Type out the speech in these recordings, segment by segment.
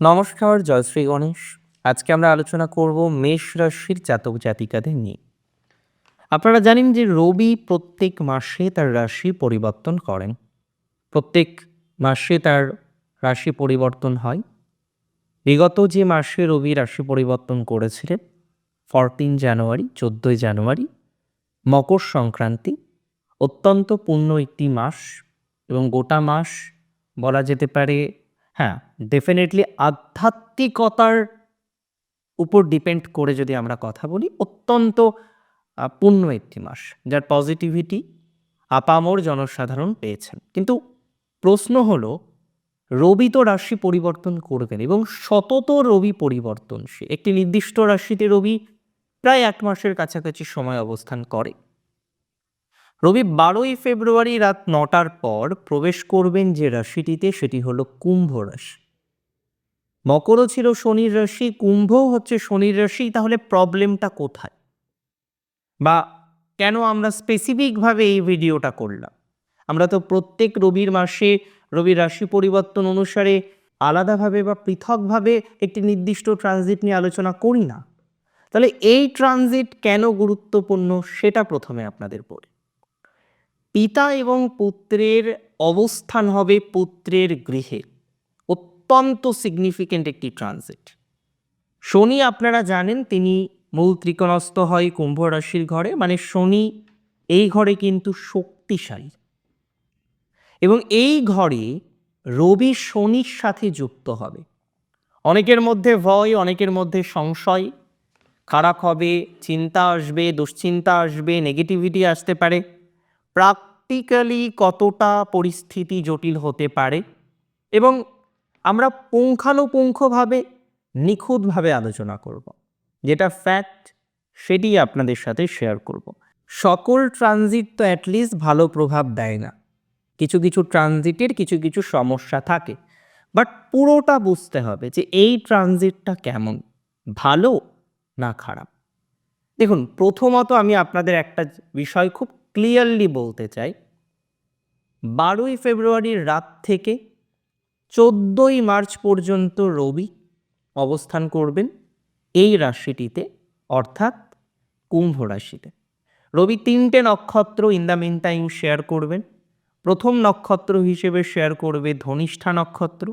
নমস্কার জয়শ্রী গণেশ। আজকে আমরা আলোচনা করব মেষ রাশির জাতক জাতিকাদের নিয়ে। আপনারা জানেন যে রবি প্রত্যেক মাসে তার রাশি পরিবর্তন করেন। প্রত্যেক মাসে তার রাশি পরিবর্তন হয়। বিগত যে মাসে রবি রাশি পরিবর্তন করেছিলেন, ফরটিন জানুয়ারি, চোদ্দোই জানুয়ারি, মকর সংক্রান্তি, অত্যন্ত পূর্ণ একটি মাস এবং গোটা মাস বলা যেতে পারে হ্যাঁ। ডেফিনেটলি আধ্যাত্মিকতার উপর ডিপেন্ড করে যদি আমরা কথা বলি, অত্যন্ত পূর্ণ একটি মাস, যার পজিটিভিটি আপামর জনসাধারণ পেয়েছেন। কিন্তু প্রশ্ন হলো, রবি তো রাশি পরিবর্তন করবেন এবং সতত রবি পরিবর্তনশীল। একটি নির্দিষ্ট রাশিতে রবি প্রায় এক মাসের কাছাকাছি সময় অবস্থান করে। রবি বারোই ফেব্রুয়ারি রাত নটার পর প্রবেশ করবেন যে রাশিটিতে, সেটি হলো কুম্ভ রাশি। মকরও ছিল শনির রাশি কুম্ভ হচ্ছে শনির রাশি, তাহলে প্রবলেমটা কোথায়? বা কেন আমরা স্পেসিফিকভাবে এই ভিডিওটা করলাম? আমরা তো প্রত্যেক রবির মাসে রবি রাশি পরিবর্তন অনুসারে আলাদাভাবে বা পৃথকভাবে একটি নির্দিষ্ট ট্রানজিট নিয়ে আলোচনা করি না। তাহলে এই ট্রানজিট কেন গুরুত্বপূর্ণ, সেটা প্রথমে আপনাদের বলি। পিতা এবং পুত্রের অবস্থান হবে পুত্রের গৃহে। অত্যন্ত সিগনিফিকেন্ট একটি ট্রানজিট শনি আপনারা জানেন, তিনি মূল ত্রিকোণস্থ হয় কুম্ভ রাশির ঘরে মানে শনি এই ঘরে কিন্তু শক্তিশালী। এবং এই ঘরে রবি শনির সাথে যুক্ত হবে। অনেকের মধ্যে ভয়, অনেকের মধ্যে সংশয়। খারাপ হবে, চিন্তা আসবে, দুশ্চিন্তা আসবে নেগেটিভিটি আসতে পারে। প্র্যাকটিক্যালি কতটা পরিস্থিতি জটিল হতে পারে এবং আমরা পুঙ্খানুপুঙ্খভাবে, নিখুঁতভাবে আলোচনা করব। যেটা ফ্যাক্ট সেটি আপনাদের সাথে শেয়ার করব। সকল ট্রানজিট তো অ্যাটলিস্ট ভালো প্রভাব দেয় না। কিছু কিছু ট্রানজিটের কিছু কিছু সমস্যা থাকে। বাট পুরোটা বুঝতে হবে যে এই ট্রানজিটটা কেমন? ভালো না খারাপ? দেখুন, প্রথমত আমি আপনাদের একটা বিষয় খুব ক্লিয়ারলি বলতে চাই, বারোই ফেব্রুয়ারির রাত থেকে চোদ্দোই মার্চ পর্যন্ত রবি অবস্থান করবেন এই রাশিটিতে, অর্থাৎ কুম্ভ রাশিতে। রবি তিনটে নক্ষত্র in the mean time share করবেন। প্রথম নক্ষত্র হিসেবে শেয়ার করবে ধনিষ্ঠা নক্ষত্র।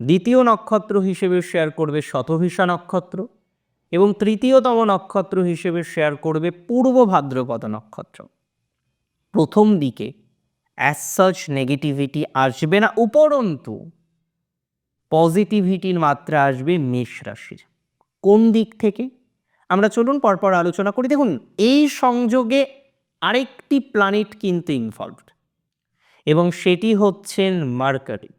দ্বিতীয় নক্ষত্র হিসেবে শেয়ার করবে শতভিষা নক্ষত্র। এবং তৃতীয়তম নক্ষত্র হিসেবে শেয়ার করবে পূর্ব ভাদ্রপদ নক্ষত্র। প্রথম দিকে অ্যাজ সাচ নেগেটিভিটি আসবে না, উপরন্তু পজিটিভিটির মাত্রা আসবে মেষ রাশির। কোন দিক থেকে? আমরা চলুন পরপর আলোচনা করি। দেখুন, এই সংযোগে আরেকটি প্ল্যানেট কিন্তু ইনভলভড এবং সেটি হচ্ছেন মার্কারি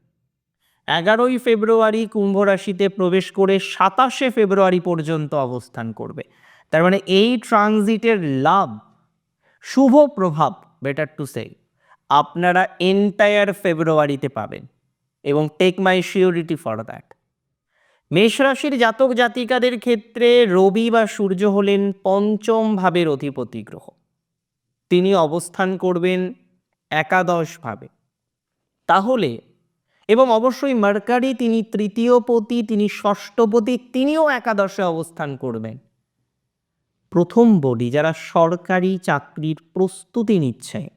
এগারোই ফেব্রুয়ারি কুম্ভ রাশিতে প্রবেশ করে সাতাশে ফেব্রুয়ারি পর্যন্ত অবস্থান করবে। তার মানে এই ট্রানজিটের লাভ, শুভ প্রভাব বেটার টু সে আপনারা এন্টায়ার ফেব্রুয়ারিতে পাবেন এবং take my surety for that মেষ রাশির জাতক জাতিকাদের ক্ষেত্রে রবি বা সূর্য হলেন পঞ্চম ভাবের অধিপতি গ্রহ। তিনি অবস্থান করবেন একাদশভাবে তাহলে, এবং অবশ্যই মার্কারি তিনি তৃতীয় পতি, তিনি ষষ্ঠপতি তিনিও একাদশে অবস্থান করবেন। প্রথম বলি যারা সরকারি চাকরির প্রস্তুতি নিচ্ছে।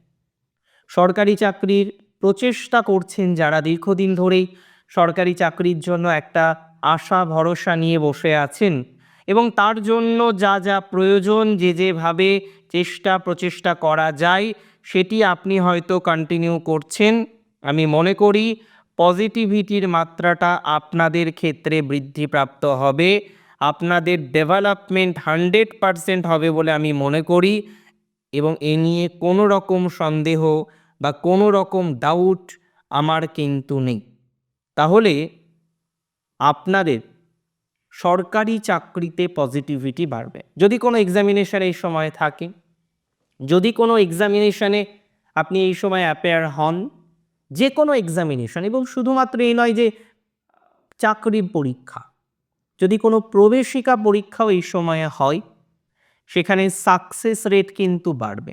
সরকারি চাকরির প্রচেষ্টা করছেন যারা দীর্ঘদিন ধরেই সরকারি চাকরির জন্য একটা আশা, ভরসা নিয়ে বসে আছেন এবং তার জন্য যা যা প্রয়োজন যে, যেভাবে চেষ্টা, প্রচেষ্টা করা যায় সেটি আপনি হয়তো কন্টিনিউ করছেন। আমি মনে করি পজিটিভিটির মাত্রাটা আপনাদের ক্ষেত্রে বৃদ্ধিপ্রাপ্ত হবে। আপনাদের ডেভেলপমেন্ট হান্ড্রেড পারসেন্ট হবে বলে আমি মনে করি এবং এ নিয়ে কোনো রকম সন্দেহ বা কোনো রকম ডাউট আমার কিন্তু নেই। তাহলে আপনাদের সরকারি চাকরিতে পজিটিভিটি বাড়বে। যদি কোনো এক্সামিনেশন এই সময় থাকে, যদি কোনো এক্সামিনেশনে আপনি এই সময় অ্যাপেয়ার হন, যে কোনো এক্সামিনেশন এবং শুধুমাত্র এই নয় যে চাকরির পরীক্ষা যদি কোনো প্রবেশিকা পরীক্ষাও এই সময়ে হয়, সেখানে সাকসেস রেট কিন্তু বাড়বে।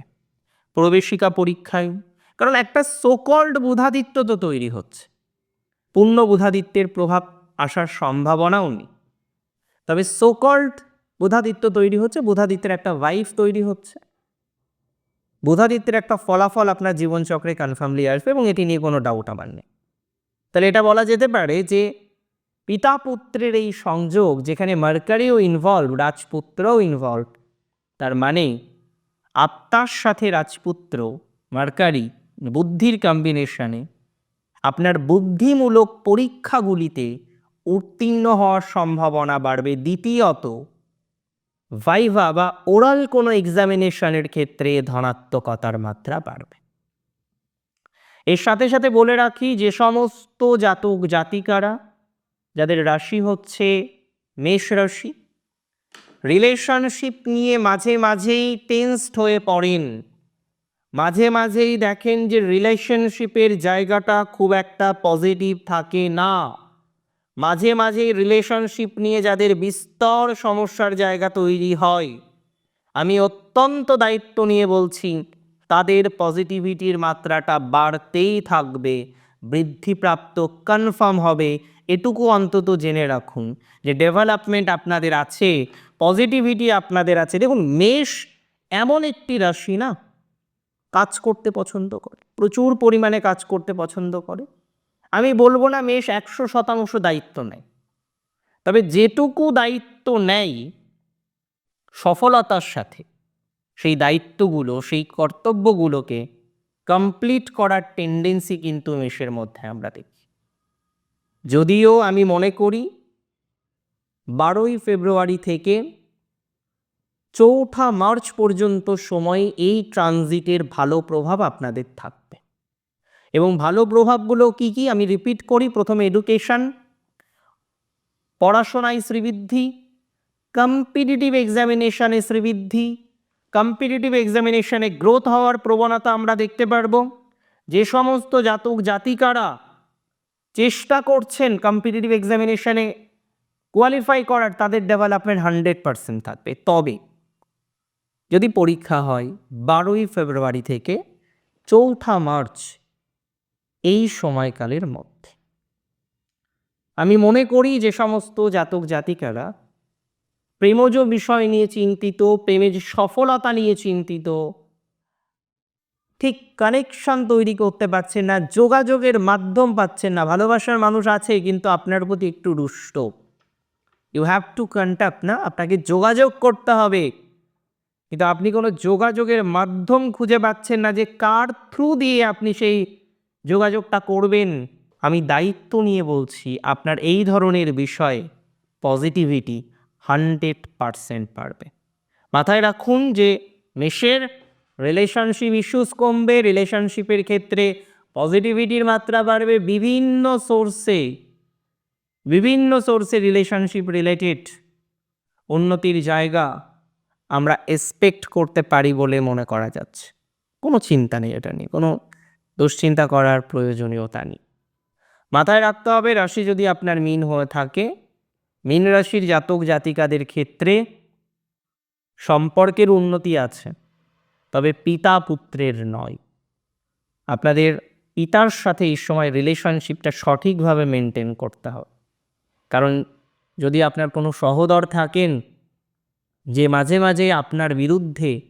প্রবেশিকা পরীক্ষায়, কারণ একটা সোকল্ড বুধাদিত্য তো তৈরি হচ্ছে। পূর্ণ বুধাদিত্যের প্রভাব আসার সম্ভাবনাও নেই। তবে সোকল্ড বুধাদিত্য তৈরি হচ্ছে, বুধাদিত্যের একটা ওয়াইফ তৈরি হচ্ছে। বুধাদিত্যের একটা ফলাফল আপনার জীবনচক্রে কনফার্মলি আসবে এবং এটি নিয়ে কোনো ডাউট আমার নেই। তাহলে এটা বলা যেতে পারে যে পিতা পুত্রের এই সংযোগ, যেখানে মার্কারিও ইনভলভ রাজপুত্রও ইনভলভ তার মানে আত্মার সাথে রাজপুত্র, মার্কারি, বুদ্ধির কম্বিনেশনে আপনার বুদ্ধিমূলক পরীক্ষাগুলিতে উত্তীর্ণ হওয়ার সম্ভাবনা বাড়বে। দ্বিতীয়ত ভাইভা বা ওরাল কোনো এক্সামিনেশনের ক্ষেত্রে ধনাত্মকতার মাত্রা বাড়বে। এর সাথে সাথে বলে রাখি, যে সমস্ত জাতক জাতিকারা যাদের রাশি হচ্ছে মেষ রাশি। রিলেশনশিপ নিয়ে মাঝে মাঝেই টেন্সড হয়ে পড়েন। মাঝে মাঝেই দেখেন যে রিলেশনশিপের জায়গাটা খুব একটা পজিটিভ থাকে না। মাঝে মাঝে রিলেশনশিপ নিয়ে যাদের বিস্তর সমস্যার জায়গা তৈরি হয়। আমি অত্যন্ত দায়িত্ব নিয়ে বলছি, তাদের পজিটিভিটির মাত্রাটা বাড়তেই থাকবে, বৃদ্ধিপ্রাপ্ত কনফার্ম হবে এটুকু অন্তত জেনে রাখুন যে ডেভেলপমেন্ট আপনাদের আছে পজিটিভিটি আপনাদের আছে। দেখুন, মেষ এমন একটি রাশি না, কাজ করতে পছন্দ করে, প্রচুর পরিমাণে কাজ করতে পছন্দ করে। আমি বলব না মেষ একশো শতাংশ দায়িত্ব নেয়, তবে যেটুকু দায়িত্ব নেয় সফলতার সাথে, সেই দায়িত্বগুলো, সেই কর্তব্যগুলোকে কমপ্লিট করার টেন্ডেন্সি কিন্তু মেষের মধ্যে আমরা দেখি। যদিও আমি মনে করি বারোই ফেব্রুয়ারি থেকে চৌঠা মার্চ পর্যন্ত সময় এই ট্রানজিটের ভালো প্রভাব আপনাদের থাকবে। এবং ভালো প্রভাবগুলো কি কি? আমি রিপিট করি। প্রথমে এডুকেশন পড়াশোনায় শ্রীবৃদ্ধি কম্পিটিটিভ এক্সামিনেশানে শ্রীবৃদ্ধি কম্পিটিটিভ এক্সামিনেশানে গ্রোথ হওয়ার প্রবণতা আমরা দেখতে পারব। যে সমস্ত জাতক জাতিকারা চেষ্টা করছেন কম্পিটিটিভ এক্সামিনেশনে কোয়ালিফাই করার, তাদের ডেভেলপমেন্ট হান্ড্রেড পারসেন্ট থাকবে। তবে যদি পরীক্ষা হয় বারোই ফেব্রুয়ারি থেকে চৌঠা মার্চ এই সময়কালের মধ্যে। আমি মনে করি যে সমস্ত জাতক জাতিকারা প্রেমজ বিষয় নিয়ে চিন্তিত, প্রেমের সফলতা নিয়ে চিন্তিত ঠিক কানেকশন তৈরি করতে পারছেন না, যোগাযোগের মাধ্যম পাচ্ছেন না, ভালোবাসার মানুষ আছে কিন্তু আপনার প্রতি একটু রুষ্ট। ইউ হ্যাভ টু কন্ট্যাক্ট না, আপনাকে যোগাযোগ করতে হবে। কিন্তু আপনি কোনো যোগাযোগের মাধ্যম খুঁজে পাচ্ছেন না যে কার থ্রু দিয়ে আপনি সেই যোগাযোগটা করবেন। আমি দায়িত্ব নিয়ে বলছি, আপনার এই ধরনের বিষয়ে পজিটিভিটি হান্ড্রেড পারসেন্ট পারবে মাথায় রাখুন যে মেষের রিলেশনশিপ ইস্যুস কমবে রিলেশনশিপের ক্ষেত্রে পজিটিভিটির মাত্রা বাড়বে, বিভিন্ন সোর্সে বিভিন্ন সোর্সে রিলেশনশিপ রিলেটেড উন্নতির জায়গা আমরা এক্সপেক্ট করতে পারি বলে মনে করা যাচ্ছে। কোনো চিন্তা নেই এটা নিয়ে, কোনো দুশ্চিন্তা করার প্রয়োজনীয়তা নেই। মাথায় রাখতে হবে, রাশি যদি আপনার মিন হয়ে থাকে, মিন রাশির জাতক জাতিকাদের ক্ষেত্রে সম্পর্কের উন্নতি আছে। তবে পিতা পুত্রের নয়। আপনাদের পিতার সাথে এই সময় রিলেশনশিপটা সঠিকভাবে মেনটেন করতে হবে। কারণ যদি আপনার কোনো সহোদর থাকেন, যে মাঝে মাঝে আপনার বিরুদ্ধে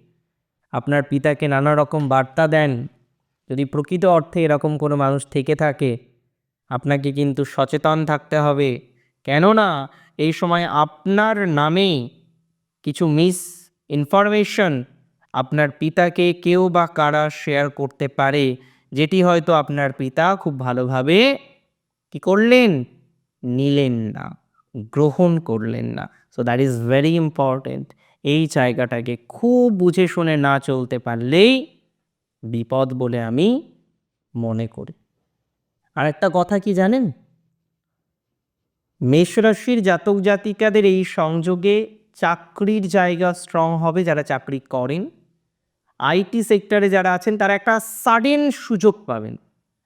আপনার পিতাকে নানা রকম বার্তা দেন, যদি প্রকৃত অর্থে এরকম কোনো মানুষ থেকে থাকে, আপনাকে কিন্তু সচেতন থাকতে হবে। কেননা, এই সময় আপনার নামে কিছু মিস ইনফরমেশন আপনার পিতাকে কেউ বা কারা শেয়ার করতে পারে, যেটি হয়তো আপনার পিতা খুব ভালোভাবে কি করলেন? নিলেন না, গ্রহণ করলেন না। So that is very important এই জায়গাটাকে খুব বুঝে শুনে না চলতে পারলেই বিপদ বলে আমি মনে করি। আর একটা কথা কি জানেন? মেষ রাশির জাতক জাতিকাদের এই সংযোগে চাকরির জায়গা স্ট্রং হবে, যারা চাকরি করেন। আইটি সেক্টরে যারা আছেন, তারা একটা সাডেন সুযোগ পাবেন।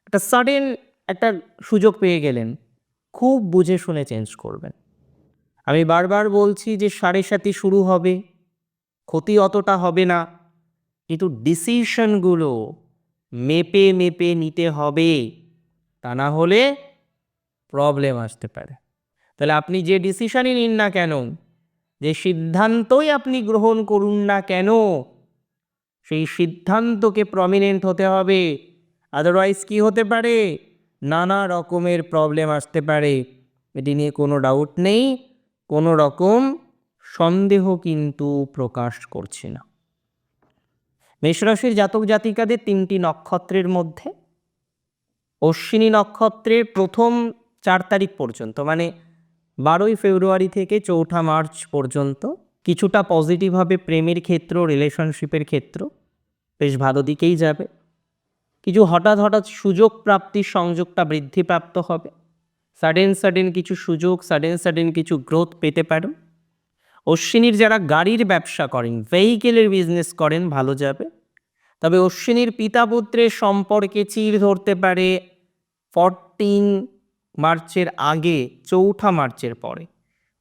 একটা সাডেন একটা সুযোগ পেয়ে গেলেন। খুব বুঝে শুনে চেঞ্জ করবেন। আমি বারবার বলছি যে সাড়ে সাথে শুরু হবে। ক্ষতি অতটা হবে না। কিন্তু ডিসিশনগুলো মেপে মেপে নিতে হবে। তা না হলে প্রবলেম আসতে পারে। তাহলে আপনি যে ডিসিশনই নিন না কেন, যে সিদ্ধান্তই আপনি গ্রহণ করুন না কেন সেই সিদ্ধান্তকে প্রমিনেন্ট হতে হবে। আদারওয়াইজ কি হতে পারে? নানা রকমের প্রবলেম আসতে পারে। এটি নিয়ে কোনো ডাউট নেই, কোনো রকম সন্দেহ কিন্তু প্রকাশ করছে না। মেষরাশির জাতক জাতিকাদের তিনটি নক্ষত্রের মধ্যে অশ্বিনী নক্ষত্রের প্রথম চার তারিখ পর্যন্ত মানে বারোই ফেব্রুয়ারি থেকে চৌঠা মার্চ পর্যন্ত কিছুটা পজিটিভ হবে প্রেমের ক্ষেত্র রিলেশনশিপের ক্ষেত্র, বেশ ভালো দিকেই যাবে। কিছু হঠাৎ হঠাৎ সুযোগ প্রাপ্তির সংযোগটা বৃদ্ধিপ্রাপ্ত হবে। সাডেন সাডেন কিছু সুযোগ সাডেন সাডেন কিছু গ্রোথ পেতে পারেন। অশ্বিনীর যারা গাড়ির ব্যবসা করেন ভেহিকেলের বিজনেস করেন, ভালো যাবে। তবে অশ্বিনীর পিতা পুত্রের সম্পর্কে চিড় ধরতে পারে ফরটিন মার্চের আগে, চৌঠা মার্চের পরে।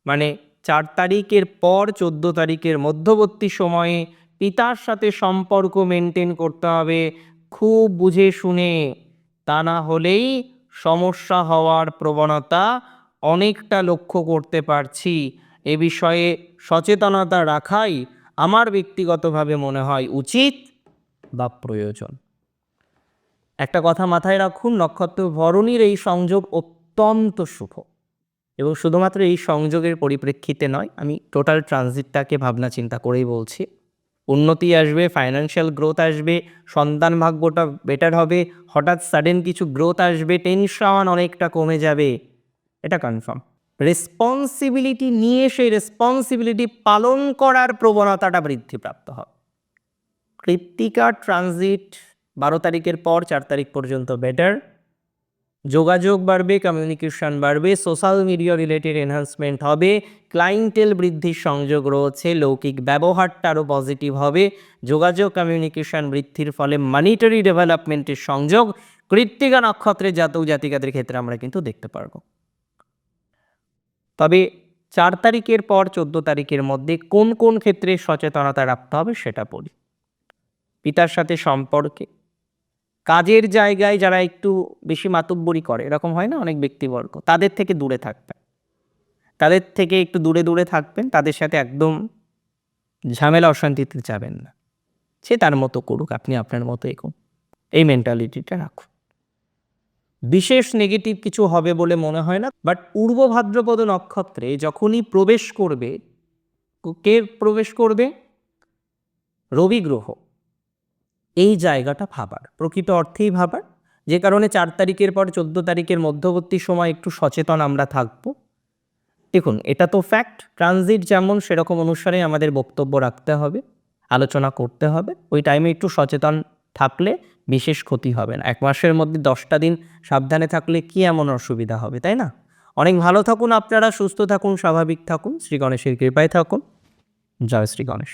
মানে চার তারিখের পর চোদ্দ তারিখের মধ্যবর্তী সময়ে পিতার সাথে সম্পর্ক মেনটেন করতে হবে। খুব বুঝে শুনে। তা না হলেই সমস্যা হওয়ার প্রবণতা অনেকটা লক্ষ্য করতে পারছি। এ বিষয়ে সচেতনতা রাখাই আমার ব্যক্তিগতভাবে মনে হয় উচিত বা প্রয়োজন। একটা কথা মাথায় রাখুন, নক্ষত্র ভরণীর এই সংযোগ অত্যন্ত শুভ। এবং শুধুমাত্র এই সংযোগের পরিপ্রেক্ষিতে নয়, আমি টোটাল ট্রানজিটটাকে ভাবনা চিন্তা করেই বলছি। উন্নতি আসবে ফাইন্যান্সিয়াল গ্রোথ আসবে, সন্তান ভাগ্যটা বেটার হবে, হঠাৎ সাডেন কিছু গ্রোথ আসবে টেনশন অনেকটা কমে যাবে। এটা কনফার্ম রেসপন্সিবিলিটি নিয়ে সেই রেসপন্সিবিলিটি পালন করার প্রবণতাটা বৃদ্ধিপ্রাপ্ত হবে। কৃত্তিকা ট্রানজিট বারো তারিখের পর চার তারিখ পর্যন্ত বেটার যোগাযোগ বাড়বে কমিউনিকেশন বাড়বে সোশ্যাল মিডিয়া রিলেটেড এনহান্সমেন্ট হবে ক্লায়েন্টেল বৃদ্ধির সংযোগ রয়েছে, লৌকিক ব্যবহারটা আরও পজিটিভ হবে, যোগাযোগ কমিউনিকেশন বৃদ্ধির ফলে মানিটারি ডেভেলপমেন্টের সংযোগ, কৃত্তিকা নক্ষত্রের জাতক জাতিকাদের ক্ষেত্রে আমরা কিন্তু দেখতে পারব। তবে চার তারিখের পর চোদ্দ তারিখের মধ্যে কোন কোন ক্ষেত্রে সচেতনতা রাখতে হবে সেটা বলি পিতার সাথে সম্পর্কে কাজের জায়গায় যারা একটু বেশি মাতব্বরি করে, এরকম হয় না? অনেক ব্যক্তিবর্গ। তাদের থেকে দূরে থাকবেন। তাদের থেকে একটু দূরে দূরে থাকবেন, তাদের সাথে একদম ঝামেলা অশান্তিতে যাবেন না। সে তার মতো করুক, আপনি আপনার মতো এগোন। এই মেন্টালিটিটা রাখুন। বিশেষ নেগেটিভ কিছু হবে বলে মনে হয় না বাট পূর্ব ভাদ্রপদ নক্ষত্রে যখনই প্রবেশ করবে, কে প্রবেশ করবে? রবি গ্রহ। এই জায়গাটা ভাবার, প্রকৃত অর্থেই ভাবার। যে কারণে চার তারিখের পর চোদ্দ তারিখের মধ্যবর্তী সময় একটু সচেতন আমরা থাকব। দেখুন, এটা তো ফ্যাক্ট ট্রানজিট যেমন সেরকম অনুসারে আমাদের বক্তব্য রাখতে হবে, আলোচনা করতে হবে। ওই টাইমে একটু সচেতন থাকলে বিশেষ ক্ষতি হবে না। এক মাসের মধ্যে দশটা দিন সাবধানে থাকলে কি এমন অসুবিধা হবে, তাই না? অনেক ভালো থাকুন আপনারা, সুস্থ থাকুন, স্বাভাবিক থাকুন। শ্রী গণেশের কৃপায় থাকুন। জয় শ্রী গণেশ।